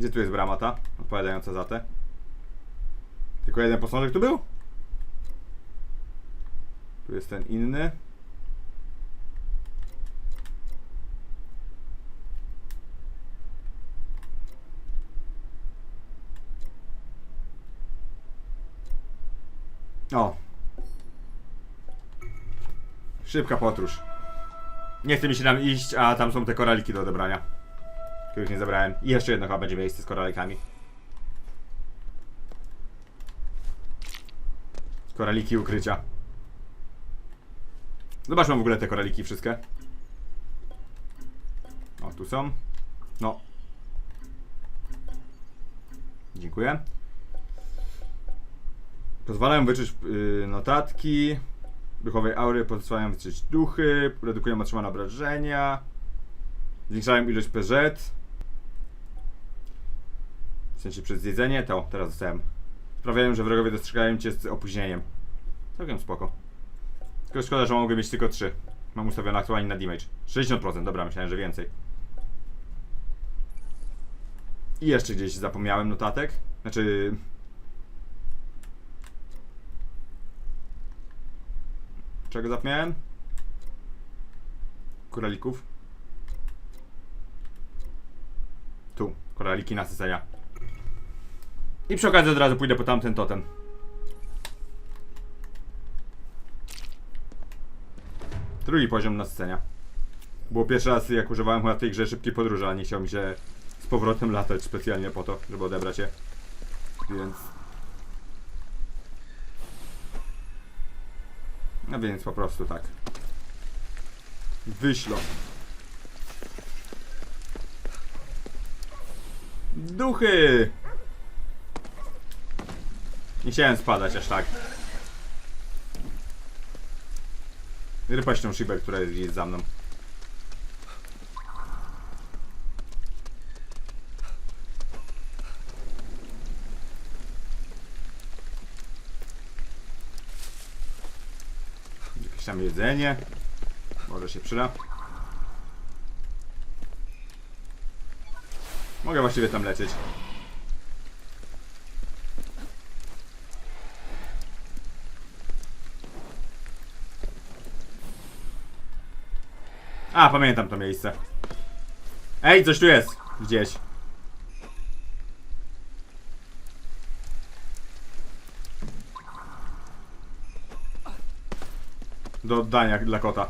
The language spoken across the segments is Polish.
Gdzie tu jest brama ta? Odpowiadająca za te. Tylko jeden posążek tu był? Tu jest ten inny. O. Szybka podróż. Nie chce mi się tam iść, a tam są te koraliki do odebrania. Których nie zabrałem. I jeszcze jedno chyba będzie miejsce z koralikami. Koraliki ukrycia. Zobaczmy w ogóle te koraliki wszystkie. O, tu są. No. Dziękuję. Pozwalają wyczuć yy, notatki. Duchowej aury pozwalają wyczuć duchy. Redukują otrzymane obrażenia. Zwiększają ilość PZ. W sensie przez jedzenie, to teraz dostałem. Sprawiają, że wrogowie dostrzegają cię z opóźnieniem. Całkiem spoko. Tylko szkoda, że mogę mieć tylko 3. Mam ustawione aktualnie na damage. 60%, dobra, myślałem, że więcej. I jeszcze gdzieś zapomniałem notatek. Znaczy... Czego zapomniałem? Koralików. Tu, koraliki nasycenia. I przy okazji od razu pójdę po tamten totem. Drugi poziom nasycenia. Było pierwszy raz jak używałem chyba tej grze szybkiej podróży, ale nie chciał mi się z powrotem latać specjalnie po to, żeby odebrać je. Więc... No więc po prostu tak. Wyślo. Duchy! Nie chciałem spadać aż tak. Rypaść tą szybę, która jest za mną. Jakieś tam jedzenie. Może się przyda. Mogę właściwie tam lecieć. A, pamiętam to miejsce. Ej, coś tu jest. Gdzieś. Do oddania dla kota.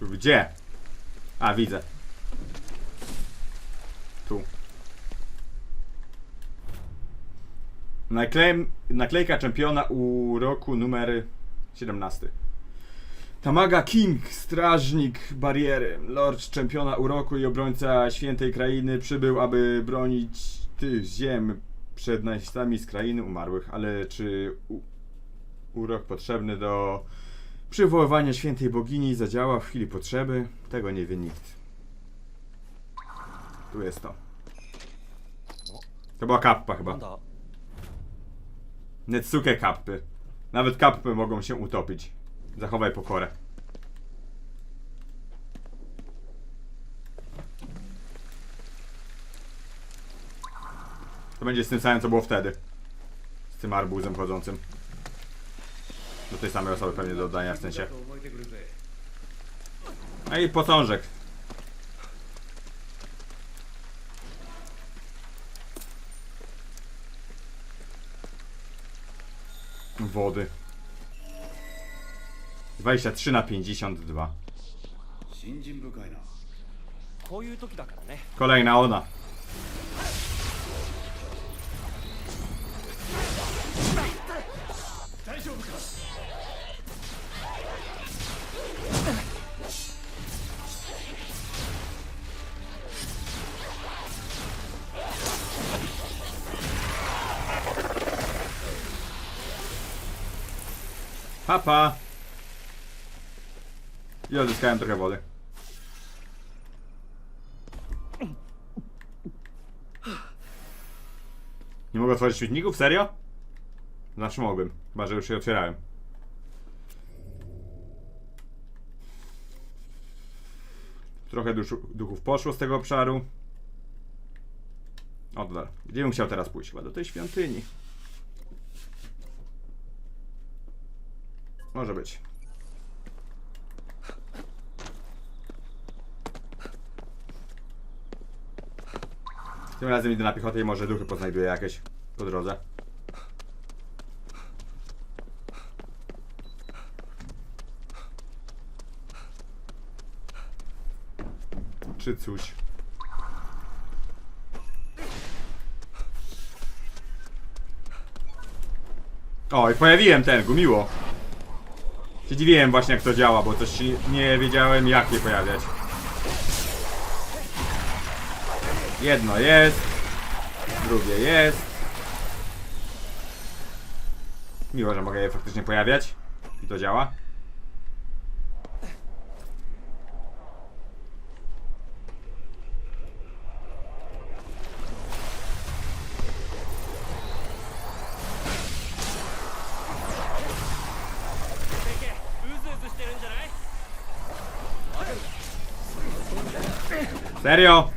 Gdzie? A, widzę. Tu. Naklej, naklejka czempiona uroku numer 17. Tamaga King, strażnik bariery, lord czempiona uroku i obrońca świętej krainy przybył, aby bronić tych ziem przed najeźdźcami z krainy umarłych. Ale czy urok potrzebny do przywoływania świętej bogini zadziała w chwili potrzeby? Tego nie wie nikt. Tu jest to. To była kappa chyba. だ Netsuke kappy. Nawet kappy mogą się utopić. Zachowaj pokorę. To będzie z tym samym, co było wtedy. Z tym arbuzem chodzącym. Do tej samej osoby pewnie do oddania w sensie. No i posążek. wody. 23 na 52. Kolejna ona. Papa. Pa. I odzyskałem trochę wody. Nie mogę otworzyć świetników? Serio? Znaczy mogłem, chyba że już je otwierałem. Trochę duchów poszło z tego obszaru. O, dobra. Gdzie bym chciał teraz pójść? Chyba do tej świątyni. Może być. Tym razem idę na piechotę i może duchy poznajduję jakieś po drodze. Czy coś. O, i pojawiłem ten, gumiło. Się dziwiłem właśnie jak to działa, bo coś nie wiedziałem jak je pojawiać. Jedno jest, drugie jest. Miło, że mogę je faktycznie pojawiać. I to działa. Serio?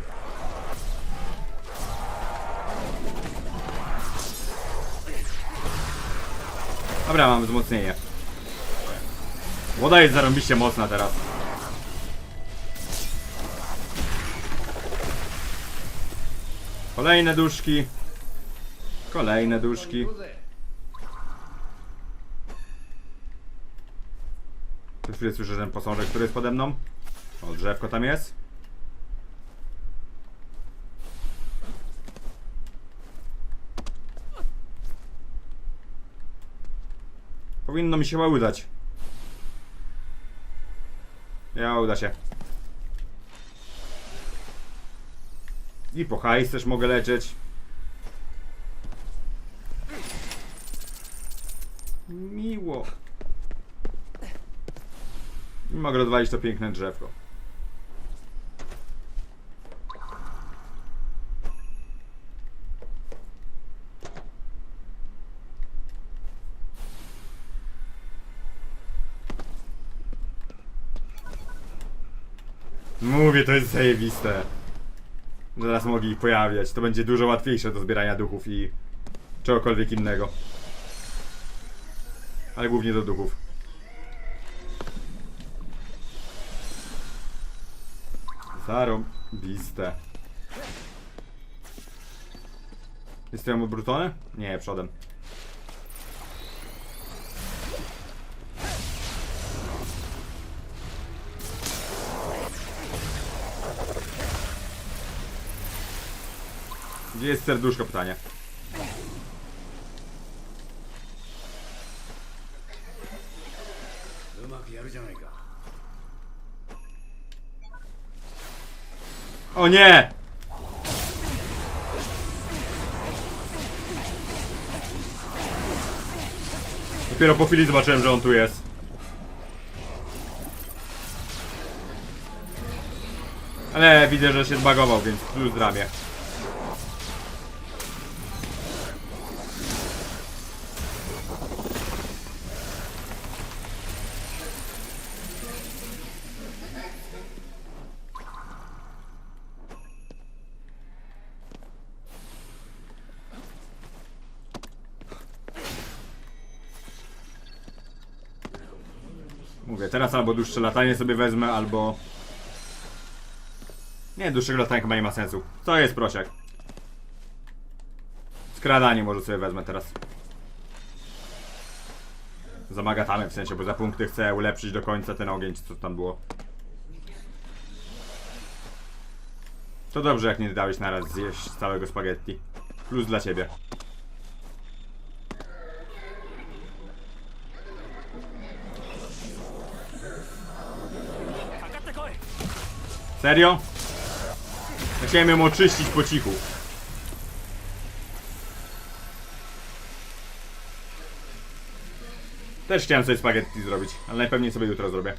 Dobra, mam wzmocnienie. Woda jest zarąbiście mocna teraz. Kolejne duszki. Kolejne duszki. Przed chwilę słyszę ten posążek, który jest pode mną. O, drzewko tam jest. Powinno mi się chyba udać. Ja uda się. I po hajs też mogę lecieć. Miło. I mogę rozwalić to piękne drzewko. Mówię, to jest zajebiste. Zaraz mogę ich pojawiać. To będzie dużo łatwiejsze do zbierania duchów i czegokolwiek innego. Ale głównie do duchów. Zarąbiste. Jestem obrócony? Nie, przodem. jest serduszko pytanie. O nie! Dopiero po chwili zobaczyłem, że on tu jest. Ale widzę, że się zbagował, więc plus ramię. Teraz albo dłuższe latanie sobie wezmę, albo... Nie, dłuższego latania chyba nie ma sensu. To jest prosiak. Skradanie może sobie wezmę teraz. Za magatamy w sensie, bo za punkty chcę ulepszyć do końca ten ogień, co tam było. To dobrze, jak nie dałeś naraz zjeść całego spaghetti. Plus dla ciebie. Serio? Chciałem ją oczyścić po cichu. Też chciałem sobie spaghetti zrobić, ale najpewniej sobie jutro zrobię.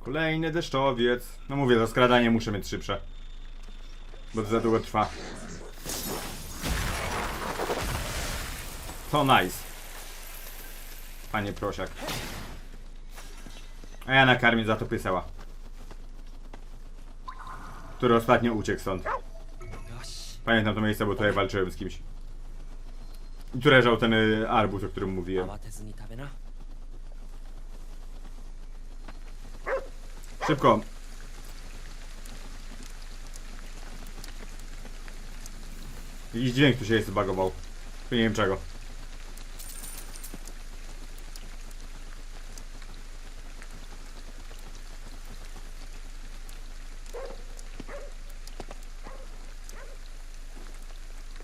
Kolejny deszczowiec. No mówię, za skradanie muszę mieć szybsze. Bo to za długo trwa. To nice. Panie prosiak. A ja nakarmię za to pisała. Który ostatnio uciekł stąd. Pamiętam to miejsce, bo tutaj walczyłem z kimś. I tu leżał ten y, arbuz, o którym mówiłem. Szybko, Jakiś dźwięk tu się zbagował. Nie wiem czego.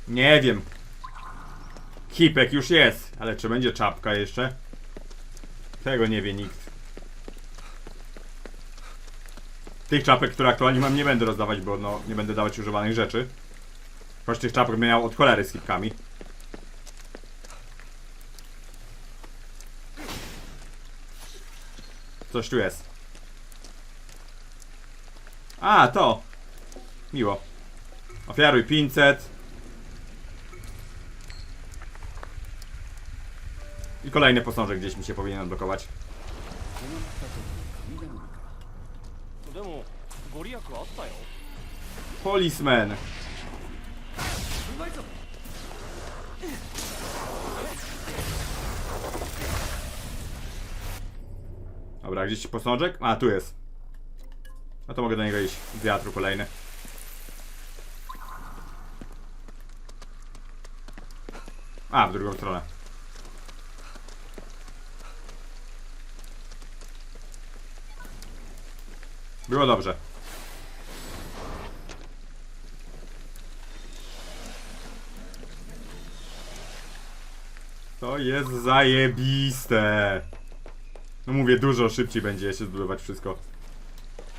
Nie wiem. Kipek już jest, ale czy będzie czapka jeszcze? Tego nie wie nikt. Tych czapek, które aktualnie mam, nie będę rozdawać, bo no, nie będę dawać używanych rzeczy. Choć tych czapek miał od cholery z kipkami. Coś tu jest. A, to. Miło. Ofiaruj 500. I kolejny posążek gdzieś mi się powinien odblokować. Policeman. Dobra, gdzieś posążek? A, tu jest. No to mogę do niego iść. Z wiatru kolejny. A, w drugą stronę. Było dobrze. To jest zajebiste. No mówię, dużo szybciej będzie się zdobywać wszystko.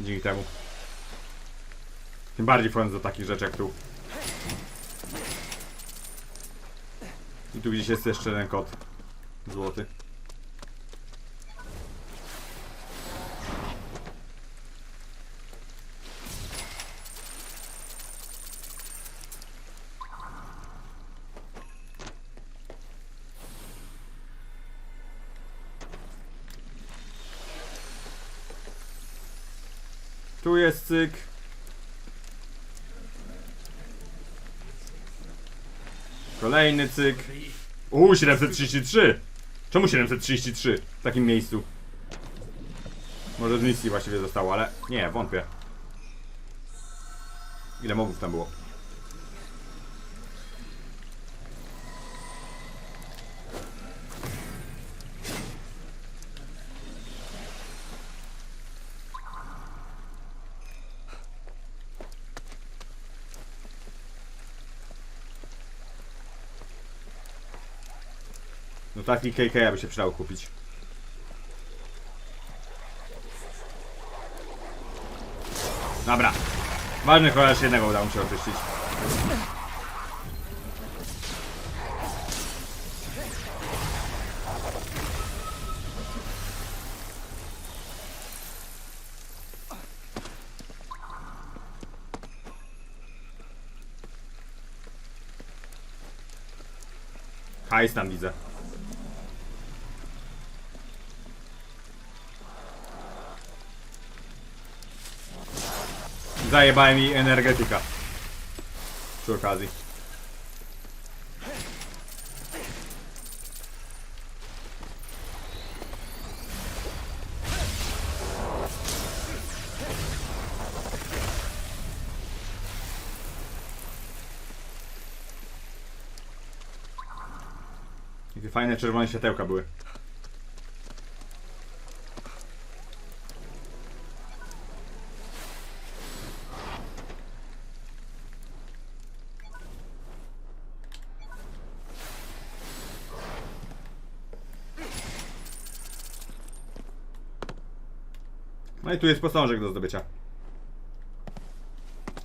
Dzięki temu. Tym bardziej wchodząc do takich rzeczy jak tu. I tu gdzieś jest jeszcze ten kot. Złoty. Tu jest cyk. Kolejny cyk. Uuu, 733! Czemu 733 w takim miejscu? Może z misji właściwie zostało, ale nie, wątpię. Ile mobów tam było? Taki KK by się przydało kupić. Dobra. Ważny chociaż jednego udało mi się oczyścić. Hajs tam widzę. Zajebałem mi energetyka. Przy okazji. Jakie fajne czerwone światełka były. No i tu jest posążek do zdobycia.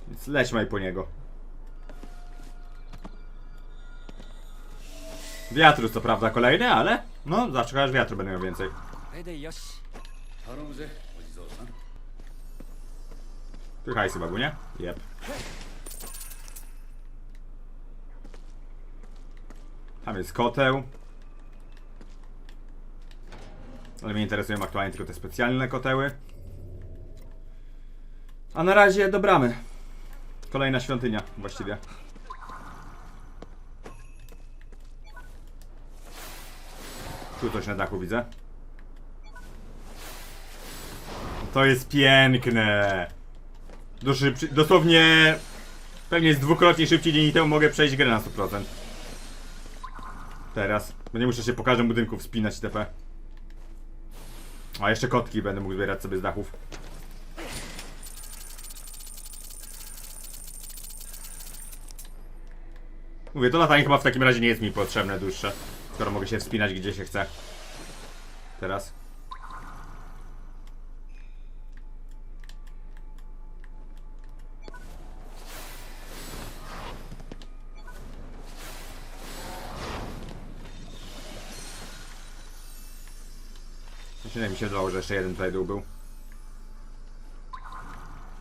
Więc lećmy po niego. Wiatru co prawda kolejny, ale no zawsze aż wiatru będę miał więcej. Tu hajsy babunie? Jep. Tam jest koteł. Ale mnie interesują aktualnie tylko te specjalne koteły. A na razie do bramy. Kolejna świątynia właściwie. Tu coś na dachu widzę. To jest piękne. Dosłownie pewnie jest dwukrotnie szybciej dzięki temu mogę przejść grę na 100%. Teraz. Bo nie muszę się po każdym budynku wspinać TP. A jeszcze kotki będę mógł zbierać sobie z dachów. Mówię, to latanie chyba w takim razie nie jest mi potrzebne dłuższe. Skoro mogę się wspinać gdzie się chce. Teraz. Myślę, mi się zdało, że jeszcze jeden tutaj był.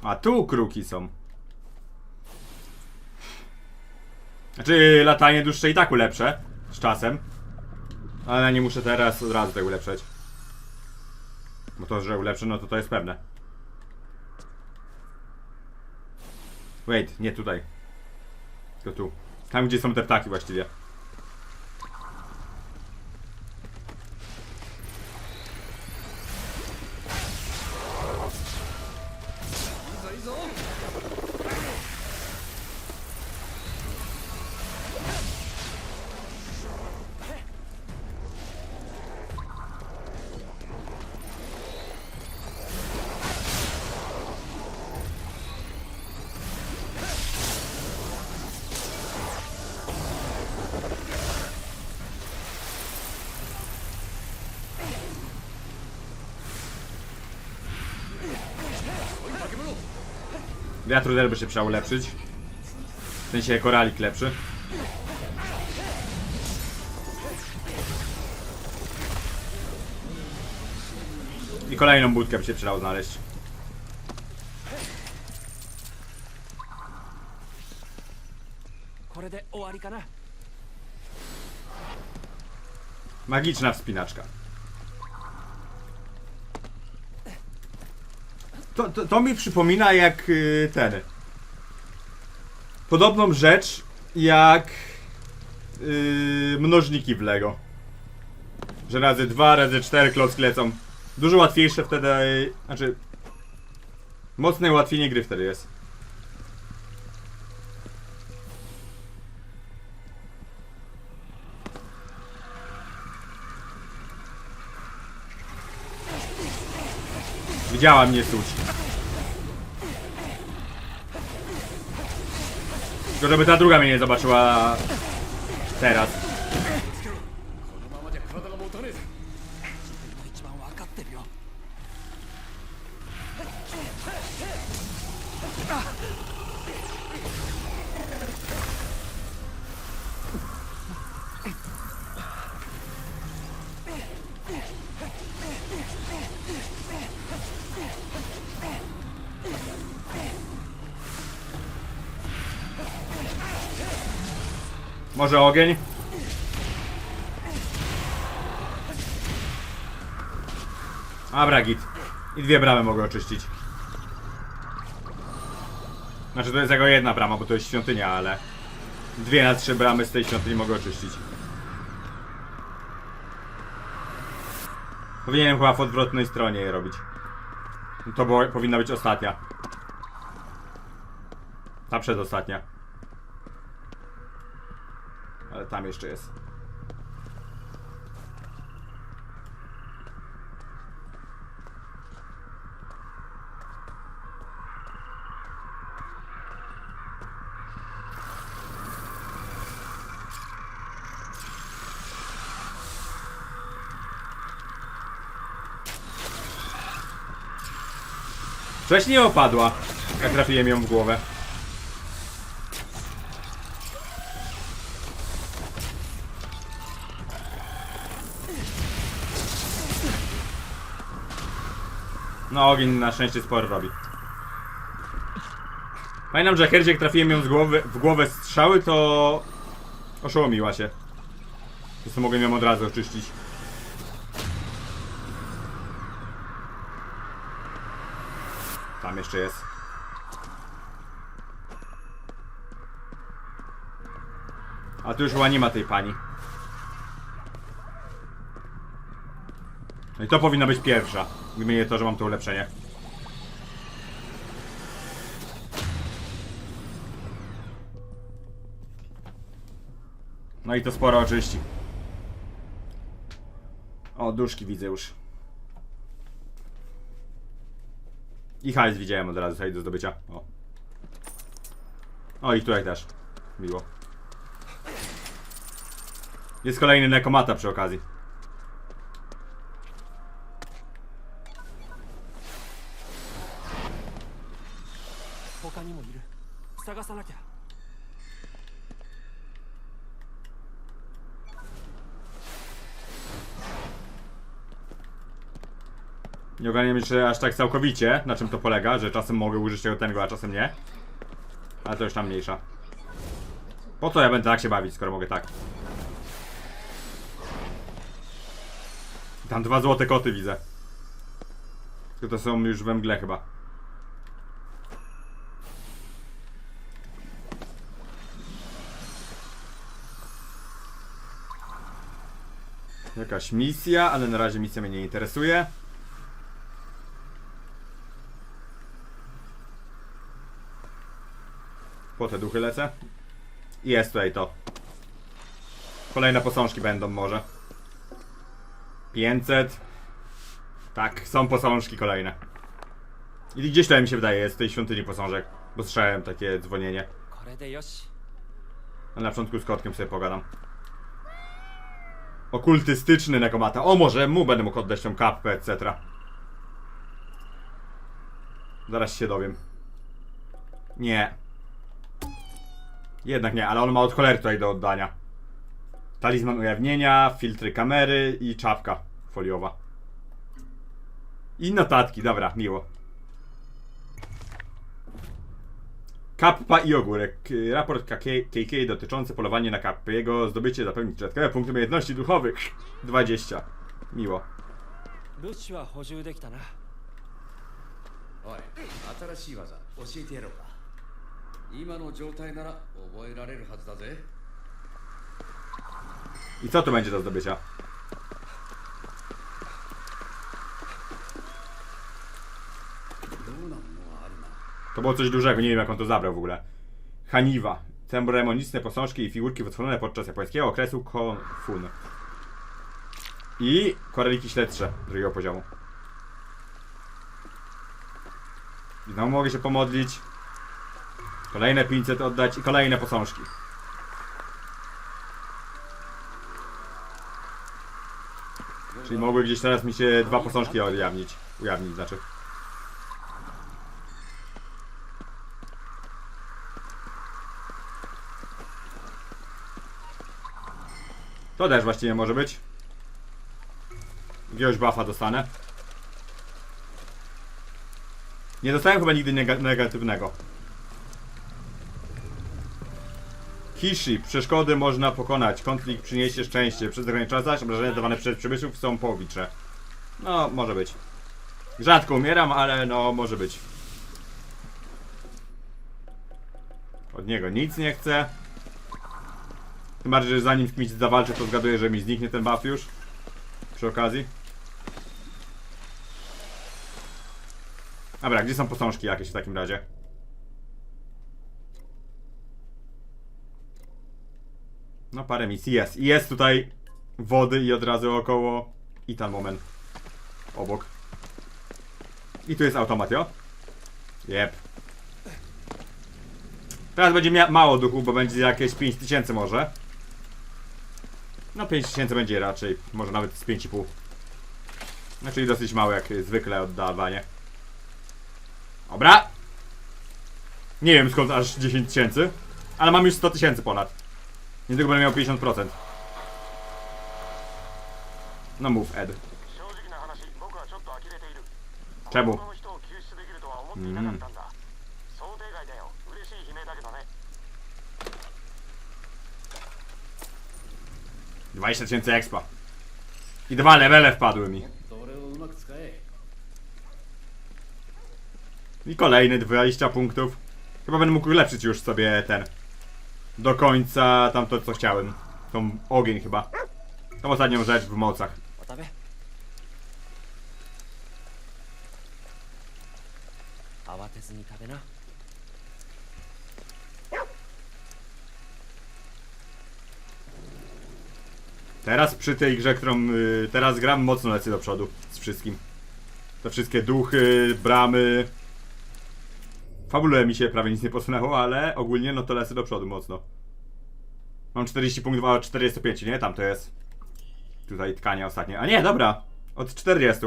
A tu kruki są. Znaczy, latanie dłuższe i tak ulepszę. Z czasem. Ale nie muszę teraz od razu tego ulepszać. Bo to, że ulepszę, no to to jest pewne. Wait, nie tutaj. Tylko tu. Tam, gdzie są te ptaki właściwie. Wiatruder by się trzeba ulepszyć. W sensie koralik lepszy. I kolejną budkę by się przydało znaleźć. Magiczna wspinaczka. To, to, to mi przypomina jak y, ten. Podobną rzecz jak y, mnożniki w Lego. Że razy dwa, razy cztery klocki lecą. Dużo łatwiejsze wtedy. Znaczy. Mocne ułatwienie gry wtedy jest. Widziała mnie suć. Tylko żeby ta druga mnie nie zobaczyła teraz. Może ogień? Dobra, git. I dwie bramy mogę oczyścić. Znaczy to jest jako jedna brama, bo to jest świątynia, ale... Dwie na trzy bramy z tej świątyni mogę oczyścić. Powinienem chyba w odwrotnej stronie je robić. To powinna być ostatnia. Ta przedostatnia. Tam jeszcze jest. Wcześniej opadła, jak trafiłem ją w głowę. No ogień na szczęście sporo robi. Pamiętam, że Herdzie jak trafiłem ją z głowy, w głowę strzały, to oszołomiła się. Sobie mogę ją od razu oczyścić. Tam jeszcze jest. A tu już chyba nie ma tej pani. No i to powinna być pierwsza. Gdyby nie to, że mam to ulepszenie. No i to sporo oczyści. O, duszki widzę już. I hajs widziałem od razu tutaj do zdobycia. O. O i tutaj też. Miło. Jest kolejny nekomata przy okazji. Nie ogarniam jeszcze aż tak całkowicie, na czym to polega, że czasem mogę użyć tego tego, a czasem nie. Ale to już tam mniejsza. Po co ja będę tak się bawić, skoro mogę tak? Tam dwa złote koty widzę. Tylko to są już we mgle chyba. Jakaś misja, ale na razie misja mnie nie interesuje. po te duchy lecę. I Jest tutaj to. Kolejne posążki będą może. 500. Tak, są posążki kolejne. I gdzieś tam mi się wydaje, jest w tej świątyni posążek. Bo słyszałem takie dzwonienie. A na początku z kotkiem sobie pogadam. Okultystyczny nekomata. O, może mu będę mógł oddać tą kapkę, etc. Zaraz się dowiem. Nie. Jednak nie, ale on ma od cholery tutaj do oddania. Talizman ujawnienia, filtry kamery i czapka foliowa. I notatki, dobra, miło. Kappa i ogórek. K- Raport KK, KK dotyczący polowania na kappy. Jego zdobycie zapewnić dodatkowe punkty umiejętności duchowych. 20. Miło. 物資は補充できたなおい新しい技教えてやろうか 今の状態なら覚えられるはずだぜ I co to będzie do zdobycia? To było coś dużego, nie wiem jak on to zabrał w ogóle. Haniwa. Ceremoniczne posążki i figurki wytworzone podczas japońskiego okresu Konfun. I koraliki śledcze drugiego poziomu. I Znowu mogę się pomodlić. Kolejne 500 oddać i kolejne posążki. Czyli mogły gdzieś teraz mi się dwa posążki ujawnić. Ujawnić znaczy. To też właściwie może być. Jakiegoś buffa dostanę. Nie dostałem chyba nigdy nega negatywnego. Kishi. Przeszkody można pokonać. Konflikt przyniesie szczęście. Przez ograniczony czas obrażenia dawane przez przybyszów są połowicze. No, może być. Rzadko umieram, ale no, może być. Od niego nic nie chcę. Tym bardziej, że zanim kimś zawalczę, to zgaduję, że mi zniknie ten buff już. Przy okazji. Dobra, gdzie są posążki jakieś w takim razie? Parę misji jest. Jest tutaj wody i od razu około i ten moment. Obok. I tu jest automat, jo? Jep. Teraz będzie mia- mało duchu, bo będzie jakieś 5000 może. No 5000 będzie raczej, może nawet z 5,5. No czyli dosyć małe jak zwykle oddawanie. Dobra. Nie wiem skąd aż 10 tysięcy, ale mam już 100 tysięcy ponad. Niedługo będę miał 50%. No mów, Ed. Czemu? Mm. Dwadzieścia tysięcy expa. I dwa levele wpadły mi. I kolejne 20 punktów. Chyba będę mógł ulepszyć już sobie ten do końca tamto, co chciałem. Tą ogień chyba. Tą ostatnią rzecz w mocach. Teraz przy tej grze, którą y, teraz gram, mocno lecę do przodu z wszystkim. Te wszystkie duchy, bramy, Fabule mi się prawie nic nie posunęło, ale ogólnie no to lecę do przodu mocno. Mam 40 punktów, a 45, nie? Tam to jest. Tutaj tkanie ostatnie. A nie, dobra. Od 40.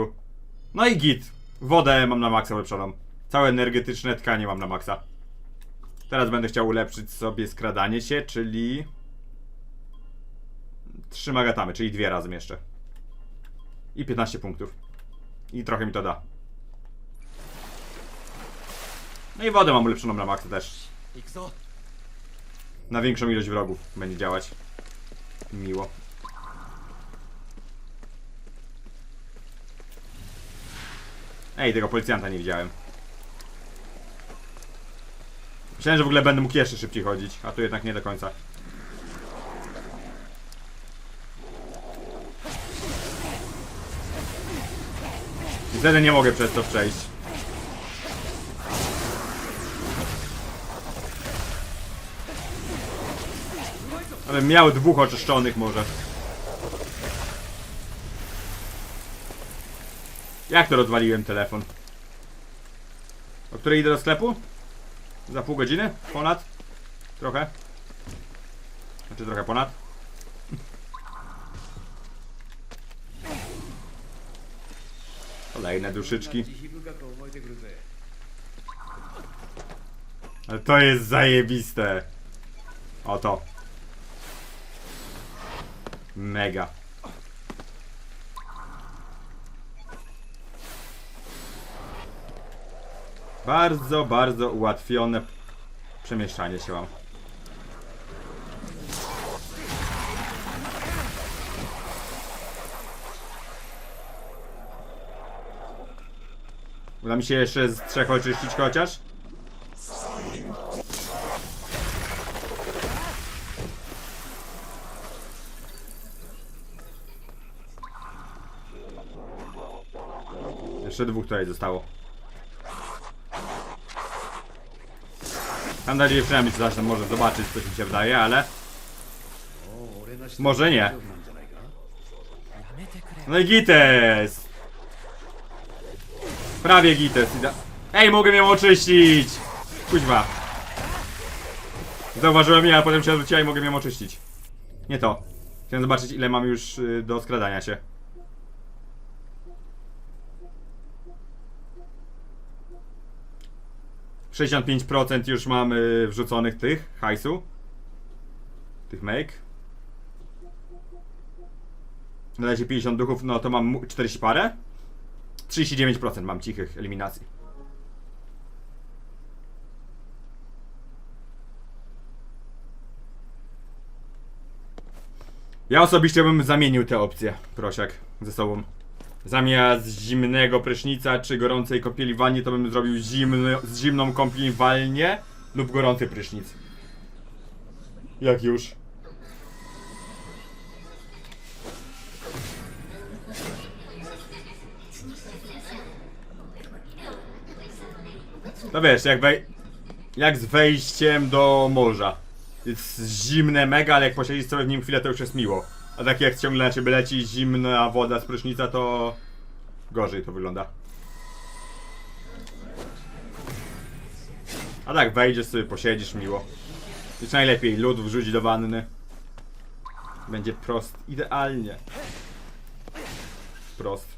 No i git. Wodę mam na maksa ulepszoną. Całe energetyczne tkanie mam na maksa. Teraz będę chciał ulepszyć sobie skradanie się, czyli... Trzy magatamy, czyli dwie razem jeszcze. I 15 punktów. I trochę mi to da. No i wodę mam ulepszoną na maksa też. Na większą ilość wrogów będzie działać. Miło. Ej, tego policjanta nie widziałem. Myślałem, że w ogóle będę mógł jeszcze szybciej chodzić, a tu jednak nie do końca. Niestety nie mogę przez to przejść. Ale miał dwóch oczyszczonych może. Jak to rozwaliłem telefon? O której idę do sklepu? Za pół godziny? Ponad? Trochę? Znaczy trochę ponad? Kolejne duszyczki. Ale to jest zajebiste. Oto. Mega. Bardzo, bardzo ułatwione przemieszczanie się mam. Uda mi się jeszcze z trzech oczyścić chociaż? Jeszcze dwóch tutaj zostało. Mam nadzieję, że przynajmniej coś może zobaczyć, co się wydaje, ale... Może nie. No i Gites! Prawie Gites. Ej, mogę ją oczyścić! Kuźwa. Zauważyłem je, ale potem się odwróciła i mogę ją oczyścić. Nie to. Chciałem zobaczyć, ile mam już y, do skradania się. Sześćdziesiąt procent już mamy wrzuconych tych hajsu. Tych make. Na razie 50 duchów, no to mam mu- 40 parę. 39% mam cichych eliminacji. Ja osobiście bym zamienił te opcje, prosiak, ze sobą. Zamiast zimnego prysznica czy gorącej kąpieli w to bym zrobił zimny, z zimną kąpiel lub gorący prysznic. Jak już. No wiesz, jak wej... Jak z wejściem do morza. Jest zimne mega, ale jak posiedzisz sobie w nim chwilę, to już jest miło. A tak jak ciągle na ciebie leci zimna woda z prysznica, to... Gorzej to wygląda. A tak, wejdziesz sobie, posiedzisz miło. Już najlepiej lód wrzucić do wanny. Będzie prost, idealnie. Prost.